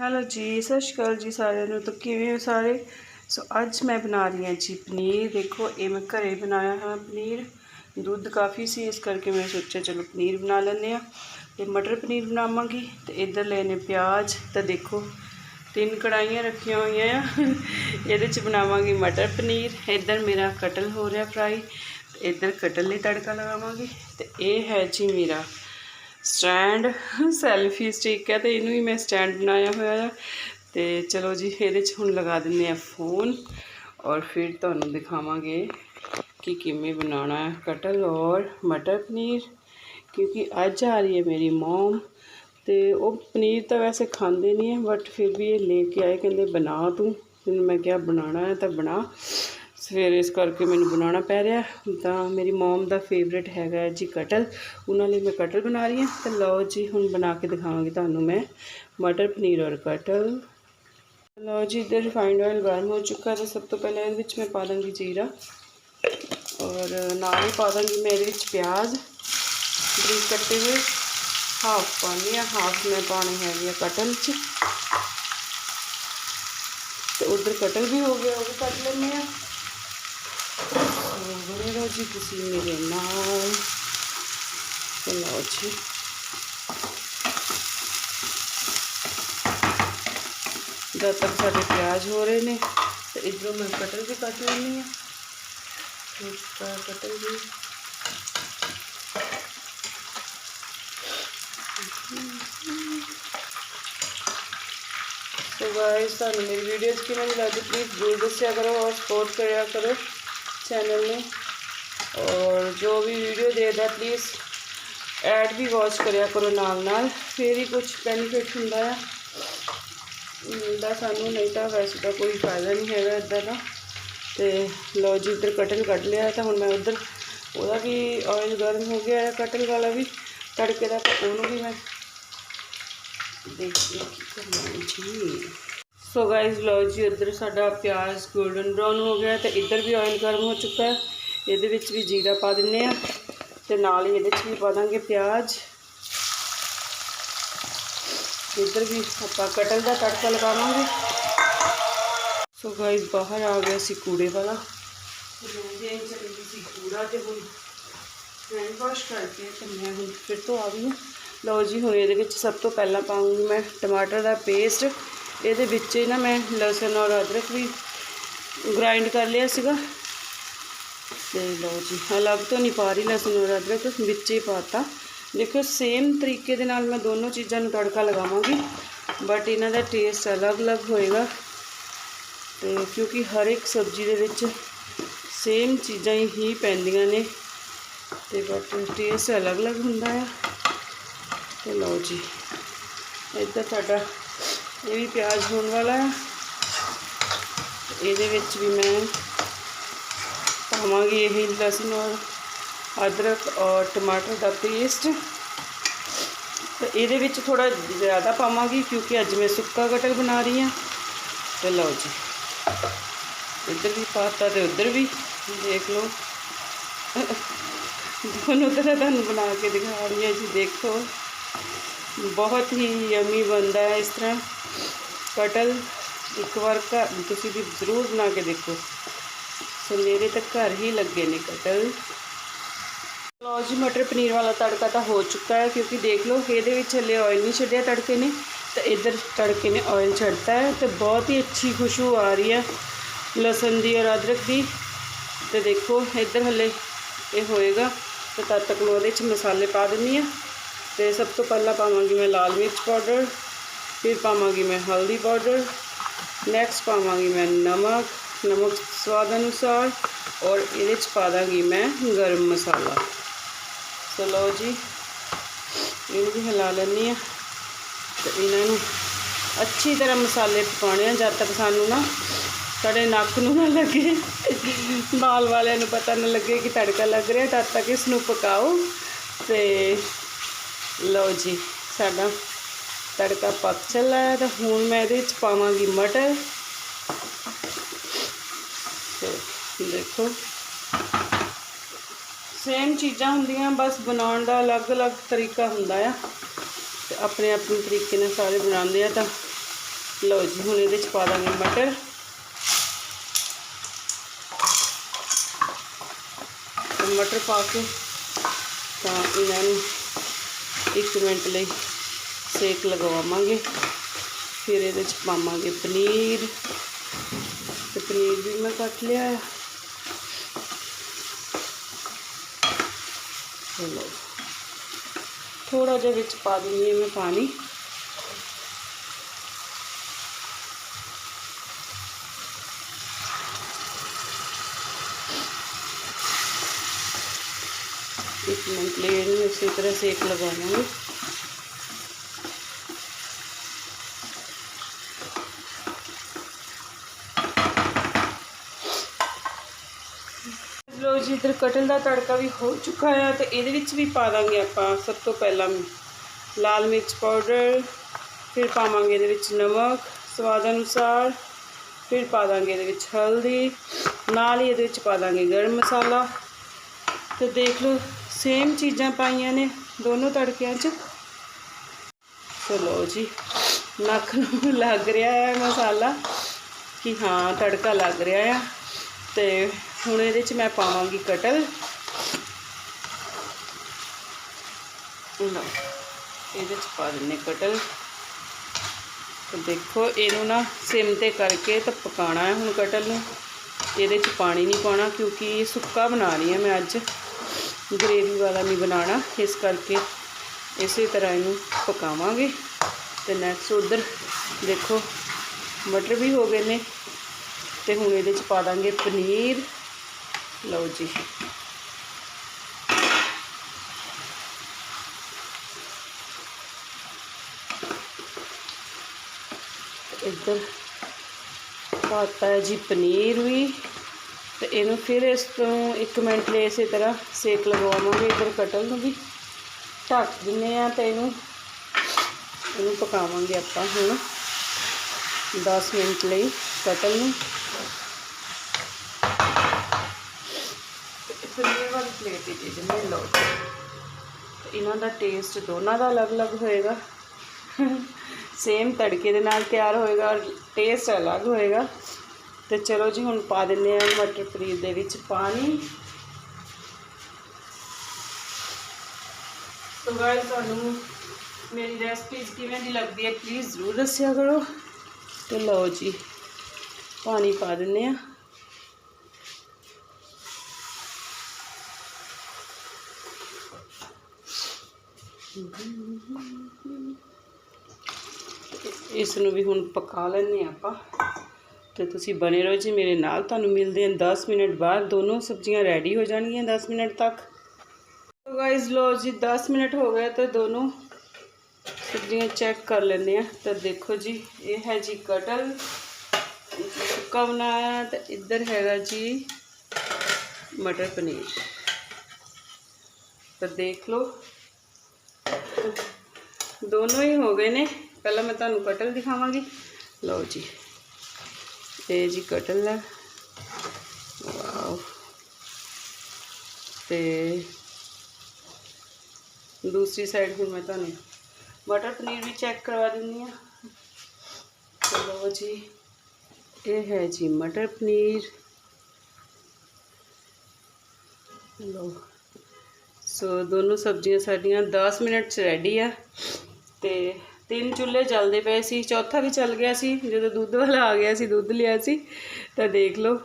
Hello ਜੀ, ਸਤਿ ਸ਼੍ਰੀ ਅਕਾਲ ਜੀ ਸਾਰਿਆਂ ਨੂੰ। ਤਾਂ ਕਿਵੇਂ ਹੋ ਸਾਰੇ? ਸੋ ਅੱਜ ਮੈਂ ਬਣਾ ਰਹੀ ਹਾਂ ਜੀ ਪਨੀਰ। ਦੇਖੋ, ਇਹ ਮੈਂ ਘਰੇ ਬਣਾਇਆ ਹੈ ਪਨੀਰ। ਦੁੱਧ ਕਾਫੀ ਸੀ, ਇਸ ਕਰਕੇ ਮੈਂ ਸੋਚਿਆ ਚਲੋ ਪਨੀਰ ਬਣਾ ਲੈਂਦੇ ਆ ਤੇ ਮਟਰ ਪਨੀਰ ਬਣਾਵਾਂਗੀ ਤੇ ਇੱਧਰ ਲੈਨੇ ਪਿਆਜ਼। ਤਾਂ ਦੇਖੋ, ਤਿੰਨ ਕੜਾਈਆਂ ਰੱਖੀਆਂ ਹੋਈਆਂ ਆ। ਇਹਦੇ ਚ ਬਣਾਵਾਂਗੀ ਮਟਰ ਪਨੀਰ। ਇੱਧਰ ਮੇਰਾ ਕਟਲ ਹੋ ਰਿਹਾ ਫਰਾਈ ਤੇ ਇੱਧਰ ਕਟਲ ਲਈ ਤੜਕਾ ਲਗਾਵਾਂਗੀ। ਤੇ ਇਹ ਹੈ ਜੀ ਮੇਰਾ ਸਟੈਂਡ, ਸੈਲਫੀ ਸਟਿਕ ਹੈ ਤੇ ਇਹਨੂੰ ਹੀ ਮੈਂ ਸਟੈਂਡ ਬਣਾਇਆ ਹੋਇਆ ਆ। ਤੇ ਚਲੋ ਜੀ, ਇਹਦੇ 'ਚ ਹੁਣ ਲਗਾ ਦਿੰਦੇ ਆ ਫੋਨ ਔਰ ਫਿਰ ਤੁਹਾਨੂੰ ਦਿਖਾਵਾਂਗੇ ਕਿ ਕਿਵੇਂ ਬਣਾਉਣਾ ਹੈ। ਕਟਲ ਔਰ ਮਟਰ ਪਨੀਰ, ਕਿਉਂਕਿ ਅੱਜ ਆ ਰਹੀ ਹੈ ਮੇਰੀ ਮਮ ਤੇ ਉਹ ਪਨੀਰ ਤਾਂ ਵੈਸੇ ਖਾਂਦੇ ਨਹੀਂ ਹੈ ਬਟ ਫਿਰ ਵੀ ਇਹ ਲੈ ਕੇ ਆਏ, ਕਹਿੰਦੇ ਬਣਾ ਤੂੰ। ਫਿਰ ਮੈਂ ਕਿਹਾ ਬਣਾਉਣਾ ਹੈ ਤਾਂ ਬਣਾ। ਸਵੇਰੇ ਇਸ ਕਰਕੇ ਮੈਨੂੰ ਬਣਾਉਣਾ ਪੈ ਰਿਹਾ। ਤਾਂ ਮੇਰੀ ਮਮ ਦਾ ਫੇਵਰੇਟ ਹੈਗਾ ਜੀ ਕਟਲ। ਉਹਨਾਂ ਲਈ ਮੈਂ ਕਟਲ ਬਣਾ ਰਹੀ ਹਾਂ। ਤਾਂ ਲਓ ਜੀ, ਹੁਣ ਬਣਾ ਕੇ ਦਿਖਾਵਾਂਗੀ ਤੁਹਾਨੂੰ ਮੈਂ। ਮਟਰ ਪਨੀਰ ਔਰ ਕਟਲ। ਲਓ ਜੀ, ਇੱਧਰ ਰਿਫਾਈਂਡ ਆਇਲ ਗਰਮ ਹੋ ਚੁੱਕਾ ਹੈ ਸਭ ਤੋਂ ਪਹਿਲਾਂ ਇਹਦੇ ਵਿੱਚ ਮੈਂ ਪਾ ਦਾਂਗੀ ਜੀਰਾ। ਔਰ ਨਾਲ ਹੀ ਪਾ ਦਾਂਗੀ ਮੈਂ ਇਹਦੇ ਵਿੱਚ ਪਿਆਜ਼। ਬਰੀਕ ਕੱਟੇ ਹੋਏ ਹਾਫ ਪਾਣੀ ਆ ਹਾਫ ਮੈਂ ਪਾਣੀ ਹੈਗੀ ਆ ਕਟਲ 'ਚ। ਤੇ ਉਧਰ ਕਟਲ ਵੀ ਹੋ ਗਿਆ, ਉਹ ਵੀ ਕੱਟ ਲੈਂਦੇ ਆ ਬਣੇ ਰਹੋ ਜੀ ਤੁਸੀਂ ਮੇਰੇ ਨਾਲ ਤੇ ਲਓ ਜੀ ਜਦ ਤੱਕ ਸਾਡੇ ਪਿਆਜ਼ ਹੋ ਰਹੇ ਨੇ ਤੇ ਇਧਰੋਂ ਮੈਂ ਕਟਲ ਵੀ ਕੱਟ ਲੈਂਦੀ ਆ ਦੂਸਰਾ ਕਟਲ ਵੀ ਸੋ ਗਾਇਸ ਤੁਹਾਨੂੰ ਮੇਰੀ ਵੀਡੀਓਜ਼ ਕਿਵੇਂ ਲੱਗਦੀ ਪਲੀਜ਼ ਜ਼ਰੂਰ ਦੱਸਿਆ ਕਰੋ ਔਰ ਸਪੋਰਟ ਕਰਿਆ ਕਰੋ ਚੈਨਲ ਨੂੰ ਔਰ ਜੋ ਵੀ ਵੀਡੀਓ ਦੇਦਾ ਪਲੀਜ਼ ਐਡ ਵੀ ਵਾਚ ਕਰਿਆ ਕਰੋ ਨਾਲ ਨਾਲ। ਫਿਰ ਹੀ ਕੁਝ ਬੈਨੀਫਿਟ ਹੁੰਦਾ ਹੈ ਮਿਲਦਾ ਸਾਨੂੰ, ਨਹੀਂ ਤਾਂ ਵੈਸੇ ਤਾਂ ਕੋਈ ਫਾਇਦਾ ਨਹੀਂ ਹੈਗਾ ਇੱਦਾਂ ਦਾ। ਤੇ ਲਓ ਜੀ ਇੱਧਰ ਕਟਲ ਕੱਢ ਲਿਆ ਤਾਂ ਹੁਣ ਮੈਂ ਉੱਧਰ ਉਹਦਾ ਵੀ ਆਇਲ ਗਰਮ ਹੋ ਗਿਆ ਹੈ ਕਟਲ ਵਾਲਾ ਵੀ। ਤੜਕੇ ਦਾ ਤਾਂ ਉਹਨੂੰ ਵੀ ਮੈਂ ਦੇਖਦੀ ਕੀ ਕਰਨਾ ਜੀ। ਸੋ ਗਾਇਸ ਲਓ ਜੀ ਇੱਧਰ ਸਾਡਾ ਪਿਆਜ਼ 골ਡਨ ਬ੍ਰਾਊਨ ਹੋ ਗਿਆ ਤੇ ਇੱਧਰ ਵੀ ਆਇਲ ਗਰਮ ਹੋ ਚੁੱਕਾ ਹੈ। ਇਹਦੇ ਵਿੱਚ ਵੀ ਜੀਰਾ ਪਾ ਦਿੰਨੇ ਆ ਤੇ ਨਾਲ ਹੀ ਇਹਦੇ 'ਚ ਵੀ ਪਾ ਦਾਂਗੇ ਪਿਆਜ਼। ਇੱਧਰ ਵੀ ਆਪਾਂ ਕਟਲ ਦਾ ਤੜਕਾ ਲਗਾਵਾਂਗੇ। ਸੋ ਗਾਇਸ ਬਾਹਰ ਆ ਗਿਆ ਸੀ ਕੂੜੇ ਵਾਲਾ। ਚਲੀ ਗਈ ਸੀ ਕੂੜਾ ਤੇ ਹੁਣ ਹੈਂਡ ਵਾਸ਼ ਕਰਕੇ ਤੇ ਮੈਂ ਹੁਣ ਫਿਰ ਤੋਂ ਆ ਗਈ ਹਾਂ। ਲਓ ਜੀ ਹੁਣ ਇਹਦੇ ਵਿੱਚ ਸਭ ਤੋਂ ਪਹਿਲਾਂ ਪਾਉਂਗੀ ਮੈਂ ਟਮਾਟਰ ਦਾ ਪੇਸਟ। ਇਹਦੇ ਵਿੱਚ ਹੀ ਨਾ ਮੈਂ ਲਸਣ ਔਰ ਅਦਰਕ ਵੀ ਗ੍ਰਾਈਂਡ ਕਰ ਲਿਆ ਸੀਗਾ। ਤੇ ਲਓ ਜੀ, ਅਲੱਗ ਤੋਂ ਨਹੀਂ ਪਾ ਰਹੀ ਲਸਣ ਔਰ ਅਦਰਕ ਵਿੱਚ ਹੀ ਪਾਤਾ। ਦੇਖੋ ਸੇਮ ਤਰੀਕੇ ਦੇ ਨਾਲ ਮੈਂ ਦੋਨੋਂ ਚੀਜ਼ਾਂ ਨੂੰ ਤੜਕਾ ਲਗਾਵਾਂਗੀ ਬਟ ਇਹਨਾਂ ਦਾ ਟੇਸਟ ਅਲੱਗ-ਅਲੱਗ ਹੋਏਗਾ। ਤੇ ਕਿਉਂਕਿ ਹਰ ਇੱਕ ਸਬਜ਼ੀ ਦੇ ਵਿੱਚ ਸੇਮ ਚੀਜ਼ਾਂ ਹੀ ਪੈਂਦੀਆਂ ਨੇ, ਤੇ ਬਟ ਟੇਸਟ ਅਲੱਗ-ਅਲੱਗ ਹੁੰਦਾ ਆ। ਤੇ ਲਓ ਜੀ, ਇੱਧਰ ਸਾਡਾ ਇਹ ਵੀ ਪਿਆਜ਼ ਹੋਣ ਵਾਲਾ ਹੈ ਇਹਦੇ ਵਿੱਚ ਵੀ ਮੈਂ ਪਾਵਾਂਗੀ ਇਹ ਲਸਣ ਔਰ ਅਦਰਕ ਔਰ ਟਮਾਟਰ ਦਾ ਪੇਸਟ। ਤੇ ਇਹਦੇ ਵਿੱਚ ਥੋੜਾ ਜ਼ਿਆਦਾ ਪਾਵਾਂਗੀ ਕਿਉਂਕਿ ਅੱਜ ਮੈਂ ਸੁੱਕਾ ਕਟਲ ਬਣਾ ਰਹੀ ਹਾਂ। ਤੇ ਲਓ ਜੀ, ਇੱਧਰ ਵੀ ਪਾਤਾ ਤੇ ਉੱਧਰ ਵੀ, ਦੇਖ ਲਓ। ਦੋਨੋਂ ਤਰ੍ਹਾਂ ਤੁਹਾਨੂੰ ਬਣਾ ਕੇ ਦਿਖਾ ਰਹੀ ਹਾਂ ਜੀ, ਦੇਖੋ। ਬਹੁਤ ਹੀ ਯਮੀ ਬਣਦਾ ਹੈ ਇਸ ਤਰ੍ਹਾਂ। ਕਟਲ ਇੱਕ ਵਾਰ ਘਰ, ਤੁਸੀਂ ਵੀ ਜ਼ਰੂਰ ਬਣਾ ਕੇ ਦੇਖੋ। ਸੋ ਮੇਰੇ ਤਾਂ ਘਰ ਹੀ ਲੱਗੇ ਨੇ ਕਟਲ ਲਓ ਜੀ, ਮਟਰ ਪਨੀਰ ਵਾਲਾ ਤੜਕਾ ਤਾਂ ਹੋ ਚੁੱਕਾ ਹੈ, ਕਿਉਂਕਿ ਦੇਖ ਲਓ, ਇਹਦੇ ਵਿੱਚ ਹਲੇ ਆਇਲ ਨਹੀਂ ਛੱਡਿਆ ਤੜਕੇ ਨੇ। ਤਾਂ ਇੱਧਰ ਤੜਕੇ ਨੇ ਆਇਲ ਛੱਡਤਾ ਹੈ, ਤੇ ਬਹੁਤ ਹੀ ਅੱਛੀ ਖੁਸ਼ਬੂ ਆ ਰਹੀ ਹੈ ਲਸਣ ਦੀ ਔਰ ਅਦਰਕ ਦੀ। ਤੇ ਦੇਖੋ, ਇੱਧਰ ਹਲੇ ਇਹ ਹੋਏਗਾ। ਤੇ ਤਦ ਤੱਕ ਮੈਂ ਉਹਦੇ 'ਚ ਮਸਾਲੇ ਪਾ ਦਿੰਨੀ ਆ ਤੇ ਸਭ ਤੋਂ ਪਹਿਲਾਂ ਪਾਵਾਂਗੀ ਮੈਂ ਲਾਲ ਮਿਰਚ ਪਾਊਡਰ, ਫਿਰ ਪਾਵਾਂਗੀ ਮੈਂ ਹਲਦੀ ਪਾਊਡਰ ਨੈਕਸਟ ਪਾਵਾਂਗੀ ਮੈਂ ਨਮਕ। ਨਮਕ ਸਵਾਦ ਅਨੁਸਾਰ ਔਰ ਇਹਦੇ 'ਚ ਪਾ ਦਾਂਗੀ ਮੈਂ ਗਰਮ ਮਸਾਲਾ। ਸੋ ਲਓ ਜੀ, ਇਹਨੂੰ ਵੀ ਹਿਲਾ ਲੈਂਦੀ ਆ ਤੇ ਇਹਨਾਂ ਨੂੰ ਅੱਛੀ ਤਰ੍ਹਾਂ ਮਸਾਲੇ ਪਕਾਉਣੇ ਆ, ਜਦ ਤੱਕ ਸਾਨੂੰ ਨਾ ਸਾਡੇ ਨੱਕ ਨੂੰ ਨਾ ਲੱਗੇ। ਬਾਲ ਵਾਲਿਆਂ ਨੂੰ ਪਤਾ ਨਾ ਲੱਗੇ ਕਿ ਤੜਕਾ ਲੱਗ ਰਿਹਾ, ਤਦ ਤੱਕ ਇਸ ਨੂੰ ਪਕਾਓ। ਤੇ ਲਓ ਜੀ, ਸਾਡਾ ਤੜਕਾ ਪੱਕ ਚੱਲਾ ਹੈ। ਤਾਂ ਹੁਣ ਮੈਂ ਇਹਦੇ ਵਿੱਚ ਪਾਵਾਂਗੀ ਮਟਰ ਤੇ ਦੇਖੋ। ਸੇਮ ਚੀਜ਼ਾਂ ਹੁੰਦੀਆਂ, ਬਸ ਬਣਾਉਣ ਦਾ ਅਲੱਗ-ਅਲੱਗ ਤਰੀਕਾ ਹੁੰਦਾ ਆ। ਤੇ ਆਪਣੇ ਆਪਣੇ ਤਰੀਕੇ ਨਾਲ ਸਾਰੇ ਬਣਾਉਂਦੇ ਆ ਤਾਂ ਲਓ ਜੀ, ਹੁਣ ਇਹਦੇ ਚ ਪਾ ਦਾਂਗੇ ਮਟਰ। ਮਟਰ ਪਾ ਕੇ ਤਾਂ ਇਹਨਾਂ ਨੂੰ 1 ਮਿੰਟ ਲਈ ਸੇਕ ਲਗਵਾਵਾਂਗੇ। ਫਿਰ ਇਹਦੇ ਚ ਪਾਵਾਂਗੇ ਪਨੀਰ। ਤੇ ਪਨੀਰ ਵੀ ਮੈਂ ਕੱਟ ਲਿਆ लो थोड़ा जहा बिच पा दूँगी मैं पानी। एक मिनट लेन में इसी तरह सेक लगा लूँगी ਇੱਧਰ ਕਟਲ ਦਾ ਤੜਕਾ ਵੀ ਹੋ ਚੁੱਕਾ ਆ ਤੇ ਇਹਦੇ ਵਿੱਚ ਵੀ ਪਾ ਦਾਂਗੇ ਆਪਾਂ ਸਭ ਤੋਂ ਪਹਿਲਾਂ ਲਾਲ ਮਿਰਚ ਪਾਊਡਰ, ਫਿਰ ਪਾਵਾਂਗੇ ਇਹਦੇ ਵਿੱਚ ਨਮਕ ਸਵਾਦ ਅਨੁਸਾਰ, ਫਿਰ ਪਾ ਦਾਂਗੇ ਇਹਦੇ ਵਿੱਚ ਹਲਦੀ, ਨਾਲ ਹੀ ਇਹਦੇ ਵਿੱਚ ਪਾ ਦਾਂਗੇ ਗਰਮ ਮਸਾਲਾ। ਤੇ ਦੇਖ ਲਓ ਸੇਮ ਚੀਜ਼ਾਂ ਪਾਈਆਂ ਨੇ ਦੋਨੋਂ ਤੜਕਿਆਂ 'ਚ। ਚਲੋ ਜੀ, ਨੱਕ ਨੂੰ ਲੱਗ ਰਿਹਾ ਹੈ ਮਸਾਲਾ, ਕਿ ਹਾਂ ਤੜਕਾ ਲੱਗ ਰਿਹਾ ਆ। ਤੇ ਹੁਣ ਇਹਦੇ 'ਚ ਮੈਂ ਪਾਵਾਂਗੀ ਕਟਲ। ਲਓ, ਇਹਦੇ 'ਚ ਪਾ ਦਿੰਨੇ ਕਟਲ। ਦੇਖੋ, ਇਹਨੂੰ ਨਾ ਸਿਮ ਤੇ ਕਰਕੇ ਤਾਂ ਪਕਾਣਾ ਹੈ ਹੁਣ ਕਟਲ ਨੂੰ। ਇਹਦੇ 'ਚ ਪਾਣੀ ਨਹੀਂ ਪਾਉਣਾ ਕਿਉਂਕਿ ਇਹ ਸੁੱਕਾ ਬਣਾ ਰਹੀ ਹਾਂ ਮੈਂ ਅੱਜ। ਗ੍ਰੇਵੀ ਵਾਲਾ ਨਹੀਂ ਬਣਾਉਣਾ, ਇਸ ਕਰਕੇ ਇਸੇ ਤਰ੍ਹਾਂ ਇਹਨੂੰ ਪਕਾਵਾਂਗੇ। ਤੇ ਨੈਕਸਟ ਉਧਰ ਦੇਖੋ, ਮਟਰ ਵੀ ਹੋ ਗਏ ਨੇ। ਤੇ ਹੁਣ ਇਹਦੇ 'ਚ ਪਾ ਦਾਂਗੇ ਪਨੀਰ। ਲਓ ਜੀ। ਇੱਧਰ ਪਾਤਾ ਹੈ ਜੀ ਪਨੀਰ ਵੀ ਤੇ ਇਹਨੂੰ ਫਿਰ ਇਸ ਤੋਂ 1 ਮਿੰਟ ਲਈ ਇਸੇ ਤਰ੍ਹਾਂ ਸੇਕ ਲਗਵਾਵਾਂਗੇ ਇੱਧਰ ਕਟਲ ਨੂੰ ਵੀ ਢੱਕ ਦਿੰਨੇ ਆ ਤੇ ਇਹਨੂੰ ਇਹਨੂੰ ਪਕਾਵਾਂਗੇ ਆਪਾਂ ਹੁਣ। 10 ਮਿੰਟ ਲਈ ਕਟਲ ਨੂੰ। ਪਨੀਰ ਵਾਲੀ ਪਲੇਟ ਹੀ ਦੇ ਦਿੰਦੇ ਲਓ ਇਹਨਾਂ ਦਾ ਟੇਸਟ ਦੋਨਾਂ ਦਾ ਅਲੱਗ-ਅਲੱਗ ਹੋਏਗਾ। ਸੇਮ ਤੜਕੇ ਦੇ ਨਾਲ ਤਿਆਰ ਹੋਏਗਾ ਔਰ ਟੇਸਟ ਅਲੱਗ ਹੋਏਗਾ। ਤੇ ਚਲੋ ਜੀ, ਹੁਣ ਪਾ ਦਿੰਦੇ ਆ ਮਟਰ ਪਨੀਰ ਦੇ ਵਿੱਚ ਪਾਣੀ। ਸੋ ਗਾਇਸ ਤੁਹਾਨੂੰ ਮੇਰੀ ਰੈਸਪੀਜ਼ ਕਿਵੇਂ ਦੀ ਲੱਗਦੀ ਹੈ ਪਲੀਜ਼ ਜ਼ਰੂਰ ਦੱਸਿਆ ਕਰੋ। ਤੇ ਲਓ ਜੀ, ਪਾਣੀ ਪਾ ਦਿੰਦੇ ਆ ਇਸ ਨੂੰ ਵੀ ਹੁਣ ਪਕਾ ਲੈਣੇ ਆਪਾਂ। ਤੇ ਤੁਸੀਂ ਬਣੇ ਰਹੋ ਜੀ ਮੇਰੇ ਨਾਲ, ਤੁਹਾਨੂੰ ਮਿਲਦੇ ਹਨ 10 ਮਿੰਟ ਬਾਅਦ। ਦੋਨੋਂ ਸਬਜ਼ੀਆਂ ਰੈਡੀ ਹੋ ਜਾਣਗੀਆਂ 10 ਮਿੰਟ ਤੱਕ। ਸੋ ਗਾਇਸ ਲੋ ਜੀ 10 ਮਿੰਟ ਹੋ ਗਏ ਤੇ ਦੋਨੋਂ ਸਬਜ਼ੀਆਂ ਚੈੱਕ ਕਰ ਲੈਂਦੇ ਆ ਤਾਂ ਦੇਖੋ ਜੀ, ਇਹ ਹੈ ਜੀ ਕਟਲ। ਸੁੱਕਾ ਬਣਾਇਆ ਤੇ ਇੱਧਰ ਹੈਗਾ ਜੀ ਮਟਰ ਪਨੀਰ। ਤਾਂ ਦੇਖ ਲਓ। ਦੋਨੋਂ ਹੀ ਹੋ ਗਏ ਨੇ। ਪਹਿਲਾਂ ਮੈਂ ਤੁਹਾਨੂੰ ਕਟਲ ਦਿਖਾਵਾਂਗੀ। ਲਓ ਜੀ। ਇਹ ਜੀ ਕਟਲ ਹੈ। ਵਾਓ। ਤੇ ਦੂਸਰੀ ਸਾਈਡ ਫਿਰ ਮੈਂ ਤੁਹਾਨੂੰ ਮਟਰ ਪਨੀਰ ਵੀ ਚੈੱਕ ਕਰਵਾ ਦਿੰਦੀ ਆ ਚਲੋ ਜੀ। ਇਹ ਹੈ ਜੀ ਮਟਰ ਪਨੀਰ। ਲਓ। ਸੋ ਦੋਨੋਂ ਸਬਜ਼ੀਆਂ ਸਾਡੀਆਂ 10 ਮਿੰਟ ਚ ਰੈਡੀ ਆ। ਤੇ ਤਿੰਨ ਚੁੱਲ੍ਹੇ ਚੱਲਦੇ ਪਏ ਸੀ, ਚੌਥਾ ਵੀ ਚੱਲ ਗਿਆ ਸੀ, ਜਦੋਂ ਦੁੱਧ ਵਾਲਾ ਆ ਗਿਆ ਸੀ, ਦੁੱਧ ਲਿਆ ਸੀ, ਤਾਂ ਦੇਖ ਲਓ,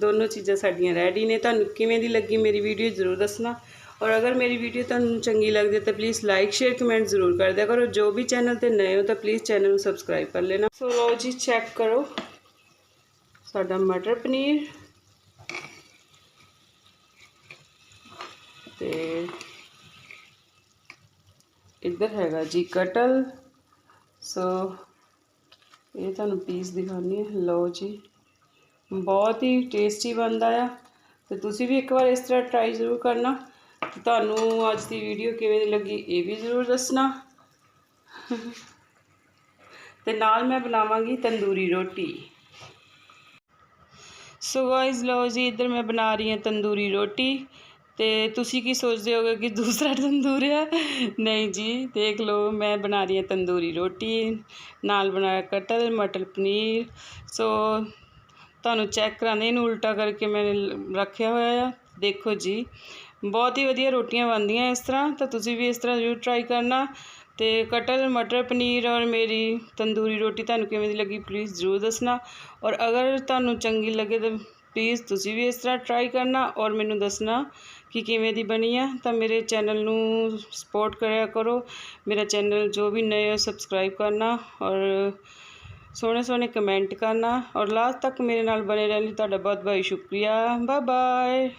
ਦੋਨੋਂ ਚੀਜ਼ਾਂ ਸਾਡੀਆਂ ਰੈਡੀ ਨੇ। ਤੁਹਾਨੂੰ ਕਿਵੇਂ ਦੀ ਲੱਗੀ ਮੇਰੀ ਵੀਡੀਓ ਜ਼ਰੂਰ ਦੱਸਣਾ। ਔਰ ਅਗਰ ਮੇਰੀ ਵੀਡੀਓ ਤੁਹਾਨੂੰ ਚੰਗੀ ਲੱਗਦੀ ਤਾਂ ਪਲੀਜ਼ ਲਾਈਕ ਸ਼ੇਅਰ ਕਮੈਂਟ ਜ਼ਰੂਰ ਕਰ ਦਿਆ ਕਰੋ। ਜੋ ਵੀ ਚੈਨਲ ਤੇ ਨਏ ਹੋ, ਤਾਂ ਪਲੀਜ਼ ਚੈਨਲ ਨੂੰ ਸਬਸਕ੍ਰਾਈਬ ਕਰ ਲੈਣਾ। ਸੋ ਲਓ ਜੀ ਚੈੱਕ ਕਰੋ ਸਾਡਾ ਮਟਰ ਪਨੀਰ। ਤੇ ਇੱਧਰ ਹੈਗਾ ਜੀ, ਕਟਲ। ਸੋ ਇਹ ਤੁਹਾਨੂੰ ਪੀਸ ਦਿਖਾਉਣੀ ਹੈ। ਲਓ ਜੀ। ਬਹੁਤ ਹੀ ਟੇਸਟੀ ਬਣਦਾ ਆ। ਤੇ ਤੁਸੀਂ ਵੀ ਇੱਕ ਵਾਰ ਇਸ ਤਰ੍ਹਾਂ ਟਰਾਈ ਜ਼ਰੂਰ ਕਰਨਾ। ਤੇ ਤੁਹਾਨੂੰ ਅੱਜ ਦੀ ਵੀਡੀਓ ਕਿਵੇਂ ਦੀ ਲੱਗੀ, ਇਹ ਵੀ ਜ਼ਰੂਰ ਦੱਸਣਾ। ਤੇ ਨਾਲ ਮੈਂ ਬਣਾਵਾਂਗੀ ਤੰਦੂਰੀ ਰੋਟੀ। ਸੋ ਗਾਇਸ ਲਓ ਜੀ, ਇੱਧਰ ਮੈਂ ਬਣਾ ਰਹੀ ਹਾਂ ਤੰਦੂਰੀ ਰੋਟੀ। ਅਤੇ ਤੁਸੀਂ ਕੀ ਸੋਚਦੇ ਹੋਗੇ ਕਿ ਦੂਸਰਾ ਤੰਦੂਰ ਆ? ਨਹੀਂ ਜੀ, ਦੇਖ ਲਓ, ਮੈਂ ਬਣਾ ਰਹੀ ਹਾਂ ਤੰਦੂਰੀ ਰੋਟੀ, ਨਾਲ ਬਣਾਇਆ ਕਟਲ, ਮਟਰ ਪਨੀਰ, ਸੋ ਤੁਹਾਨੂੰ ਚੈੱਕ ਕਰਾਉਂਦੇ ਇਹਨੂੰ ਉਲਟਾ ਕਰਕੇ ਮੈਂ ਰੱਖਿਆ ਹੋਇਆ ਆ। ਦੇਖੋ ਜੀ, ਬਹੁਤ ਹੀ ਵਧੀਆ ਰੋਟੀਆਂ ਬਣਦੀਆਂ ਇਸ ਤਰ੍ਹਾਂ, ਤਾਂ ਤੁਸੀਂ ਵੀ ਇਸ ਤਰ੍ਹਾਂ ਜ਼ਰੂਰ ਟਰਾਈ ਕਰਨਾ। ਤੇ ਕਟਲ, ਮਟਰ, ਪਨੀਰ ਔਰ ਮੇਰੀ ਤੰਦੂਰੀ ਰੋਟੀ ਤੁਹਾਨੂੰ ਕਿਵੇਂ ਦੀ ਲੱਗੀ ਪਲੀਜ਼ ਜ਼ਰੂਰ ਦੱਸਣਾ। ਔਰ ਅਗਰ ਤੁਹਾਨੂੰ ਚੰਗੀ ਲੱਗੇ ਤਾਂ ਪਲੀਜ਼ ਤੁਸੀਂ ਵੀ ਇਸ ਤਰ੍ਹਾਂ ਟਰਾਈ ਕਰਨਾ ਔਰ ਮੈਨੂੰ ਦੱਸਣਾ ਕਿ ਕਿਵੇਂ ਦੀ ਬਣੀ ਆ, ਤਾਂ ਮੇਰੇ ਚੈਨਲ ਨੂੰ ਸਪੋਰਟ ਕਰਿਆ ਕਰੋ। ਮੇਰਾ ਚੈਨਲ ਜੋ ਵੀ ਨਏ ਹੋ ਸਬਸਕ੍ਰਾਈਬ ਕਰਨਾ ਔਰ ਸੋਹਣੇ ਸੋਹਣੇ ਕਮੈਂਟ ਕਰਨਾ। ਔਰ ਲਾਸਟ ਤੱਕ ਮੇਰੇ ਨਾਲ ਬਣੇ ਰਹਿਣ ਲਈ ਤੁਹਾਡਾ ਬਹੁਤ ਬਹੁਤ ਸ਼ੁਕਰੀਆ। Bye bye